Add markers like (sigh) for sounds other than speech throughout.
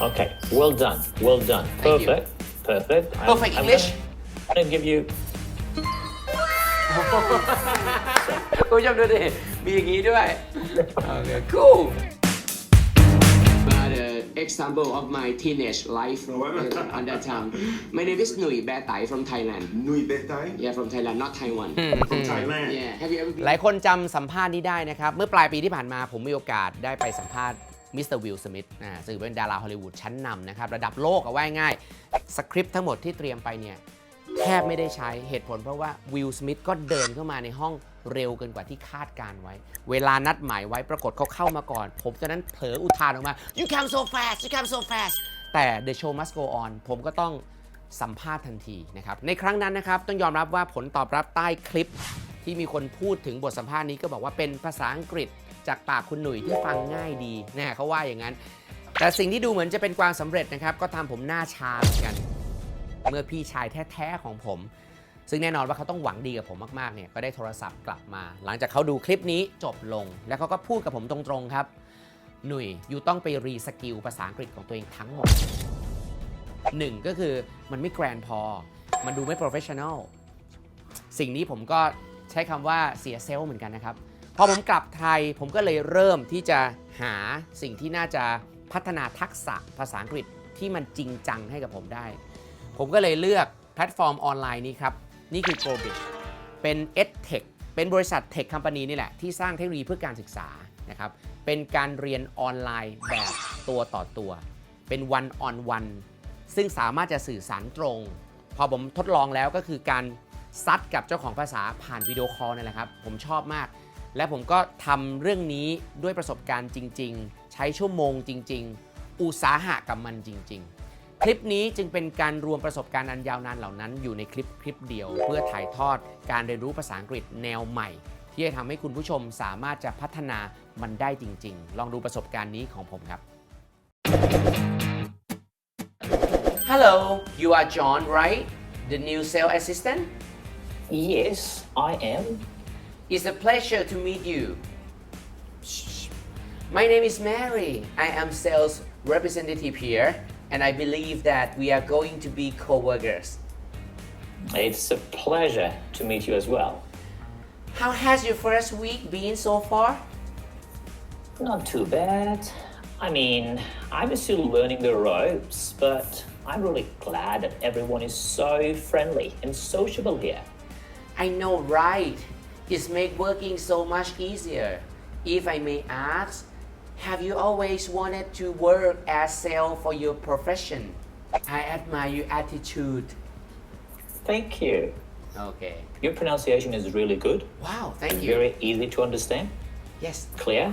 Okay, well done, well done. Thank you. Perfect, perfect. I'm- Perfect I'm English. gonna- I'm gonna give you (laughs) คุณผู้ชมดูดิ มีอย่างนี้ด้วย โอเค cool But uh, example of my teenage life uh, on that time. My name is Nui Betai from Thailand. Nui Betai Yeah, from Thailand, not Taiwan. from Thailand. Yeah, have you ever ห been? ลายคนจำสัมภาษณ์นี้ได้นะครับ เมื่อปลายปีที่ผ่านมาผมมีโอกาสได้ไปสัมภาษณ์มิสเตอร์วิลสมิธนะซึ่งเป็นดาราฮอลลีวูดชั้นนำนะครับ ระดับโลกเอาไว้ง่าย สคริปต์ทั้งหมดที่เตรียมไปเนี่ย แทบไม่ได้ใช้เหตุผลเพราะว่าวิลสมิธก็เดินเข้ามาในห้องเร็วเกินกว่าที่คาดการไว้ เวลานัดหมายไว้ปรากฏเขาเข้ามาก่อน ผมตอนนั้นเผลออุทานออกมา you come so fast you come so fast แต่ the show must go on ผมก็ต้องสัมภาษณ์ทันทีนะครับ ในครั้งนั้นนะครับ ต้องยอมรับว่าผลตอบรับใต้คลิป ที่มีคนพูดถึงบทสัมภาษณ์นี้ก็บอกว่าเป็นภาษาอังกฤษจากปากคุณหนุ่ยที่ฟังง่ายดีนะเขาว่าอย่างนั้น แต่สิ่งที่ดูเหมือนจะเป็นความสำเร็จนะครับ ก็ทำผมหน้าชาเหมือนกัน เมื่อพี่ชายแท้ๆของผม ซึ่งแน่นอนว่าเขาต้องหวังดีกับผมมากๆเนี่ยก็ได้โทรศัพท์กลับมา หลังจากเขาดูคลิปนี้จบลง แล้วเขาก็พูดกับผมตรงๆครับ หนุ่ยอยู่ต้องไปรีสกิลภาษาอังกฤษของตัวเองทั้งหมดหนึ่งก็คือมันไม่แกรนพอ มันดูไม่โปรเฟชชั่นอลสิ่งนี้ผมก็ใช้คำว่าเสียเซลล์เหมือนกันนะครับ พอผมกลับไทยผมก็เลยเริ่มที่จะหาสิ่งที่น่าจะพัฒนาทักษะภาษาอังกฤษที่มันจริงจังให้กับผมได้ ผมก็เลยเลือกแพลตฟอร์มออนไลน์นี้ครับ นี่คือ GoBridge เป็น EdTech เป็นบริษัทเทคค o m p a n y นี่แหละ ที่สร้างเทคโนโลยีเพื่อการศึกษานะครับ เป็นการเรียนออนไลน์แบบตัวต่อตัว เป็น one on one ซึ่งสามารถจะสื่อสารตรง พอผมทดลองแล้วก็คือการซัดกับเจ้าของภาษาผ่านวิดีโอคอลนี่แหละครับ ผมชอบมาก และผมก็ทำเรื่องนี้ด้วยประสบการณ์จริง ๆ ใช้ชั่วโมงจริง ๆ อุตสาหะกับมันจริง ๆ คลิปนี้จึงเป็นการรวมประสบการณ์อันยาวนานเหล่านั้น อยู่ในคลิปคลิปเดียว เพื่อถ่ายทอดการเรียนรู้ภาษาอังกฤษแนวใหม่ ที่จะทำให้คุณผู้ชมสามารถจะพัฒนามันได้จริง ๆ ลองดูประสบการณ์นี้ของผมครับ Hello you are John right the new sales assistant yes, I am. It's a pleasure to meet you. My name is Mary. I am sales representative here, and I believe that we are going to be co-workers. It's a pleasure to meet you as well. How has your first week been so far? Not too bad. I mean, I'm still learning the ropes, but I'm really glad that everyone is so friendly and sociable here. I know, right? It's make working so much easier. If I may ask, have you always wanted to work as sales for your profession? I admire your attitude. Thank you. Okay. Your pronunciation is really good, Wow, thank and you. very easy to understand. Yes. Clear?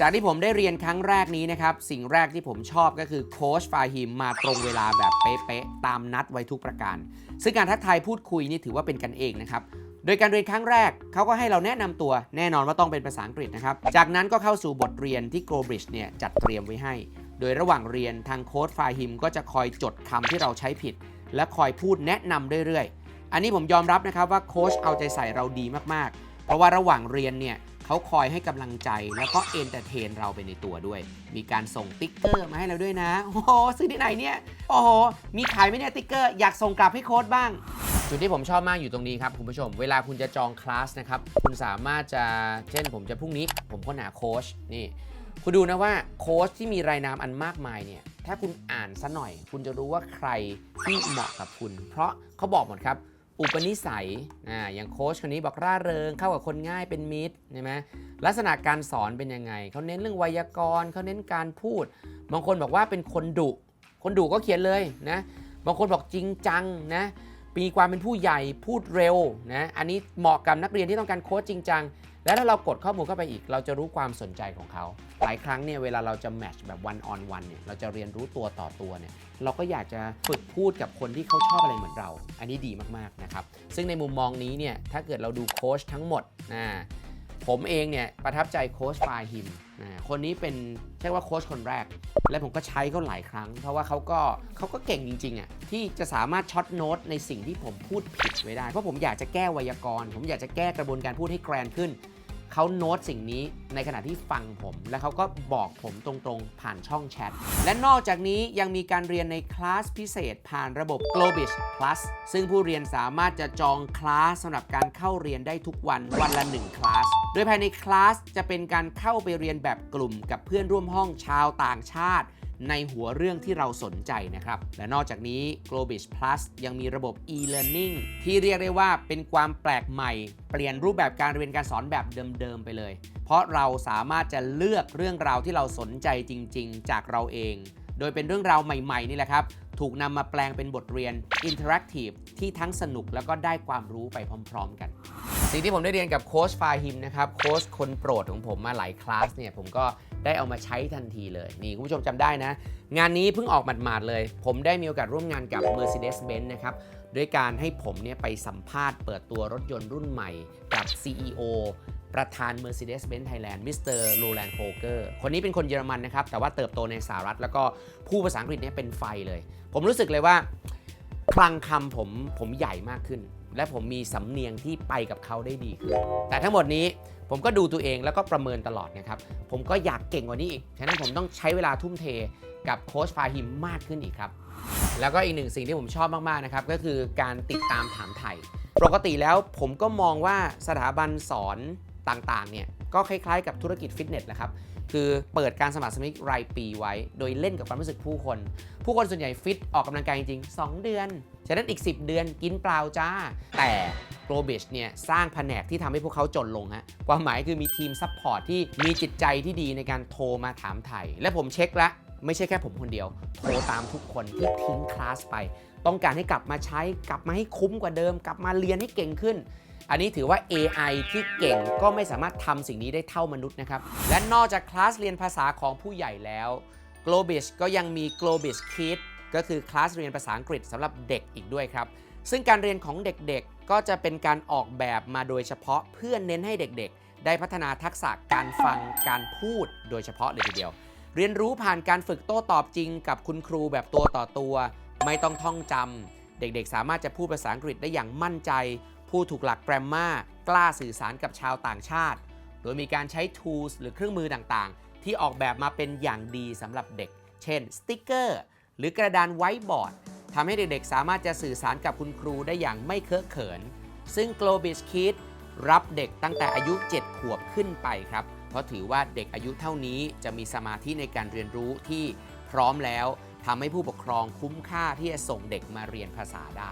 จากที่ผมได้เรียนครั้งแรกนี้นะครับ สิ่งแรกที่ผมชอบก็คือโค้ชฟาฮิมมาตรงเวลาแบบเป๊ะๆตามนัดไว้ทุกประการ ซึ่งการทักทายพูดคุยนี่ถือว่าเป็นกันเองนะครับ โดยการเรียนครั้งแรกเขาก็ให้เราแนะนำตัวแน่นอนว่าต้องเป็นภาษาอังกฤษนะครับ จากนั้นก็เข้าสู่บทเรียนที่ g o b r i d g e เนี่ยจัดเตรียมไว้ให้ โดยระหว่างเรียนทางโค้ชฟาฮิมก็จะคอยจดคำที่เราใช้ผิด และคอยพูดแนะนำเรื่อยๆ อันนี้ผมยอมรับนะครับว่าโค้ชเอาใจใส่เราดีมากๆ เพราะว่าระหว่างเรียนเนี่ยเขาคอยให้กำลังใจแล้วก็เอนเตอร์เทนเราไปในตัวด้วย มีการส่งติ๊กเกอร์มาให้เราด้วยนะ โอ้โหซื้อที่ไหนเนี่ย โอ้โห มีขายไหมเนี่ยติ๊กเกอร์ อยากส่งกลับให้โค้ดบ้าง จุดที่ผมชอบมากอยู่ตรงนี้ครับคุณผู้ชม เวลาคุณจะจองคลาสนะครับ คุณสามารถจะเช่นผมจะพรุ่งนี้ ผมค้นหาโค้ชนี่ คุณดูนะว่าโค้ชที่มีรายนามอันมากมายเนี่ย ถ้าคุณอ่านซะหน่อย คุณจะรู้ว่าใครที่เหมาะกับคุณ เพราะเขาบอกหมดครับ อุปนิสัยอ่าอย่างโค้ชคนนี้บอกร่าเริงเข้ากับคนง่ายเป็นมิตรใช่ไหมลักษณะการสอนเป็นยังไงเขาเน้นเรื่องไวยากรณ์เขาเน้นการพูด บางคนบอกว่าเป็นคนดุ คนดุก็เขียนเลยนะ บางคนบอกจริงจังนะ มีความเป็นผู้ใหญ่พูดเร็วนะอันนี้เหมาะกับนักเรียนที่ต้องการโค้ชจริงจังแล้วถ้าเรากดข้อมูลเข้าไปอีก เราจะรู้ความสนใจของเขา หลายครั้งเนี่ยเวลาเราจะแมทช์แบบ one on one เนี่ยเราจะเรียนรู้ตัวต่อตัวเนี่ยเราก็อยากจะฝึกพูดกับคนที่เขาชอบอะไรเหมือนเรา อันนี้ดีมากๆนะครับซึ่งในมุมมองนี้เนี่ยถ้าเกิดเราดูโค้ชทั้งหมดนะผมเองเนี่ยประทับใจโค้ชฟาฮิม คนนี้เป็นใช่ว่าโค้ชคนแรก และผมก็ใช้เขาหลายครั้ง เพราะว่าเขาก็เขาก็เก่งจริงๆอะที่จะสามารถช็อตโน้ตในสิ่งที่ผมพูดผิดไว้ได้ เพราะผมอยากจะแก้ไวยากรณ์ ผมอยากจะแก้กระบวนการพูดให้แกรนขึ้น เขาโน้ตสิ่งนี้ในขณะที่ฟังผม และเขาก็บอกผมตรงๆ ผ่านช่องแชท และนอกจากนี้ยังมีการเรียนในคลาสพิเศษ ผ่านระบบ Globish Plus ซึ่งผู้เรียนสามารถจะจองคลาสสำหรับการเข้าเรียนได้ทุกวันวันละ 1 คลาส โดยภายในคลาสจะเป็นการเข้าไปเรียนแบบกลุ่มกับเพื่อนร่วมห้องชาวต่างชาติ ในหัวเรื่องที่เราสนใจนะครับ และนอกจากนี้ Globish Plus ยังมีระบบ e-learning ที่เรียกได้ว่าเป็นความแปลกใหม่ เปลี่ยนรูปแบบการเรียนการสอนแบบเดิม ๆ ไปเลย เพราะเราสามารถจะเลือกเรื่องราวที่เราสนใจจริง ๆ จากเราเอง โดยเป็นเรื่องราวใหม่ ๆ นี่แหละครับ ถูกนำมาแปลงเป็นบทเรียน Interactive ที่ทั้งสนุกแล้วก็ได้ความรู้ไปพร้อม ๆ กัน สิ่งที่ผมได้เรียนกับโค้ชฟาฮิมนะครับโค้ชคนโปรดของผมมาหลายคลาสเนี่ยผมก็ได้เอามาใช้ทันทีเลยนี่คุณผู้ชมจำได้นะ งานนี้เพิ่งออกหมาดๆเลย ผมได้มีโอกาสร่วมงานกับ Mercedes-Benz นะครับด้วยการให้ผมเนี่ยไปสัมภาษณ์เปิดตัวรถยนต์รุ่นใหม่กับ CEO ประธาน Mercedes-Benz Thailand มิสเตอร์โรแลนด์โฟเกอร์คนนี้เป็นคนเยอรมันนะครับ แต่ว่าเติบโตในสหรัฐ แล้วก็พูดภาษาอังกฤษเนี่ยเป็นไฟเลย ผมรู้สึกเลยว่า คลังคำผมผมใหญ่มากขึ้น และผมมีสำเนียงที่ไปกับเขาได้ดีขึ้นแต่ทั้งหมดนี้ผมก็ดูตัวเองแล้วก็ประเมินตลอดนะครับ ผมก็อยากเก่งกว่านี้อีก ฉะนั้นผมต้องใช้เวลาทุ่มเทกับโค้ชฟาฮิมมากขึ้นอีกครับ แล้วก็อีกหนึ่งสิ่งที่ผมชอบมากๆนะครับ ก็คือการติดตามถามไทย ปกติแล้วผมก็มองว่าสถาบันสอนต่างๆเนี่ยก็คล้ายๆกับธุรกิจฟิตเนสแหละครับ คือเปิดการสมัครสมาชิกรายปีไว้ โดยเล่นกับความรู้สึกผู้คน ผู้คนส่วนใหญ่ฟิตออกกำลังกายจริงๆ 2 เดือน ฉะนั้นอีก 10 เดือนกินเปล่าจ้า แต่ g l o b i s เนี่ยสร้างแผนกที่ทำให้พวกเขาจนลงฮะความหมายคือมีทีมซัพพอร์ตที่มีจิตใจที่ดีในการโทรมาถามไทย และผมเช็คแล้วไม่ใช่แค่ผมคนเดียว โทรตามทุกคนที่ทิ้งคลาสไป ต้องการให้กลับมาใช้กลับมาให้คุ้มกว่าเดิม กลับมาเรียนให้เก่งขึ้น อันนี้ถือว่า AI ที่เก่งก็ไม่สามารถทำสิ่งนี้ได้เท่ามนุษย์นะครับ และนอกจากคลาสเรียนภาษาของผู้ใหญ่แล้ว Globis ก็ยังมี Globis Kids ก็คือคลาสเรียนภาษาอังกฤษสำหรับเด็กอีกด้วยครับ ซึ่งการเรียนของเด็กๆ ก็จะเป็นการออกแบบมาโดยเฉพาะเพื่อเน้นให้เด็กๆ ได้พัฒนาทักษะการฟังการพูดโดยเฉพาะเลยทีเดียว เรียนรู้ผ่านการฝึกโต้ตอบจริงกับคุณครูแบบตัวต่อตัว ไม่ต้องท่องจำเด็กๆ สามารถจะพูดภาษาอังกฤษได้อย่างมั่นใจ พูดถูกหลักแกรมมากล้าสื่อสารกับชาวต่างชาติ โดยมีการใช้ tools หรือเครื่องมือต่างๆ ที่ออกแบบมาเป็นอย่างดีสำหรับเด็ก เช่นสติกเกอร์ หรือกระดานไวท์บอร์ดทำให้เด็กๆ สามารถจะสื่อสารกับคุณครูได้อย่างไม่เคอะเขิน ซึ่ง Globis Kids รับเด็กตั้งแต่อายุ 7 ขวบขึ้นไปครับ เพราะถือว่าเด็กอายุเท่านี้จะมีสมาธิในการเรียนรู้ที่พร้อมแล้วทำให้ผู้ปกครองคุ้มค่าที่จะส่งเด็กมาเรียนภาษาได้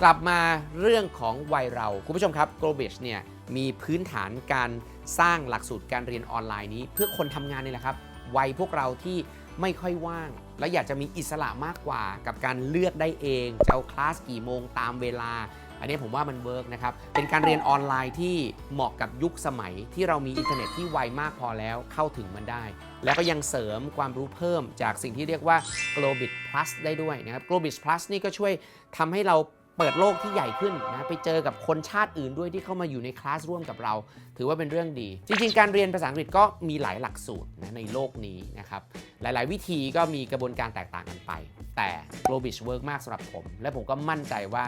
กลับมาเรื่องของวัยเรา คุณผู้ชมครับ g l o b i s เนี่ยมีพื้นฐานการสร้างหลักสูตรการเรียนออนไลน์นี้ เพื่อคนทำงานนี่แหละครับวัยพวกเราที่ไม่ค่อยว่าง และอยากจะมีอิสระมากกว่ากับการเลือกได้เองจะเอาคลาสกี่โมงตามเวลา อันนี้ผมว่ามันเวิร์กนะครับ เป็นการเรียนออนไลน์ที่เหมาะกับยุคสมัยที่เรามีอินเทอร์เน็ตที่ไวมากพอแล้วเข้าถึงมันได้ แล้วก็ยังเสริมความรู้เพิ่มจากสิ่งที่เรียกว่า Globit Plus ได้ด้วยนะครับ Globit Plus นี่ก็ช่วยทำให้เรา เปิดโลกที่ใหญ่ขึ้นนะไปเจอกับคนชาติอื่นด้วยที่เข้ามาอยู่ในคลาสร่วมกับเรา ถือว่าเป็นเรื่องดี จริงๆ การเรียนภาษาอังกฤษก็มีหลายหลักสูตรนะในโลกนี้นะครับหลายๆ วิธีก็มีกระบวนการแตกต่างกันไป แต่ Globit เวิร์กมากสำหรับผม และผมก็มั่นใจว่า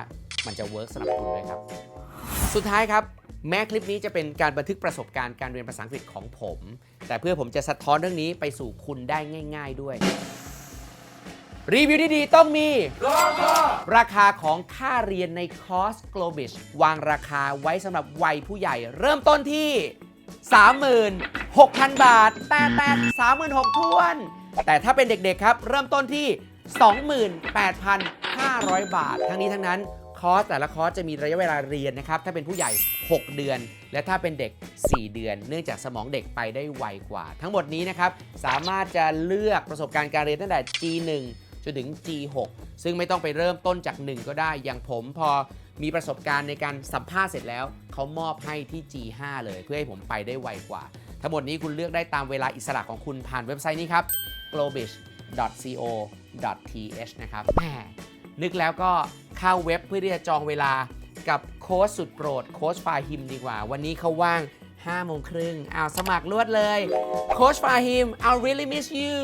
มันจะเวิร์กสำหรับคุณด้วยครับ สุดท้ายครับแม้คลิปนี้จะเป็นการบันทึกประสบการณ์การเรียนภาษาอังกฤษของผม แต่เพื่อผมจะสะท้อนเรื่องนี้ไปสู่คุณได้ง่าย ๆ ด้วย รีวิวดีๆต้องมี ราคาของค่าเรียนในคอร์ส Globis วางราคาไว้สำหรับวัยผู้ใหญ่ เริ่มต้นที่ 36,000 บาท แต่แต่36,000ท้วน แต่ถ้าเป็นเด็กๆครับ เริ่มต้นที่ 28,500 บาท ทั้งนี้ทั้งนั้นคอร์สแต่ละคอร์สจะมีระยะเวลาเรียนนะครับ ถ้าเป็นผู้ใหญ่ 6 เดือน และถ้าเป็นเด็ก 4 เดือน เนื่องจากสมองเด็กไปได้ไวกว่า ทั้งหมดนี้นะครับ สามารถจะเลือกประสบการณ์การเรียนตั้งแต่ G1 จนถึง G6 ซึ่งไม่ต้องไปเริ่มต้นจาก 1 ก็ได้ อย่างผมพอมีประสบการณ์ในการสัมภาษณ์เสร็จแล้ว เขามอบให้ที่ G5 เลยเพื่อให้ผมไปได้ไวกว่า ทั้งหมดนี้คุณเลือกได้ตามเวลาอิสระของคุณผ่านเว็บไซต์นี้ครับ globish.co.th นะครับแหมนึกแล้วก็เข้าเว็บเพื่อที่จะจองเวลากับโค้ชสุดโปรดโค้ชฟาฮิมดีกว่า วันนี้เขาว่าง5โมงครึ่งอ้าวสมัครลวดเลยโค้ชฟาฮิม I really miss you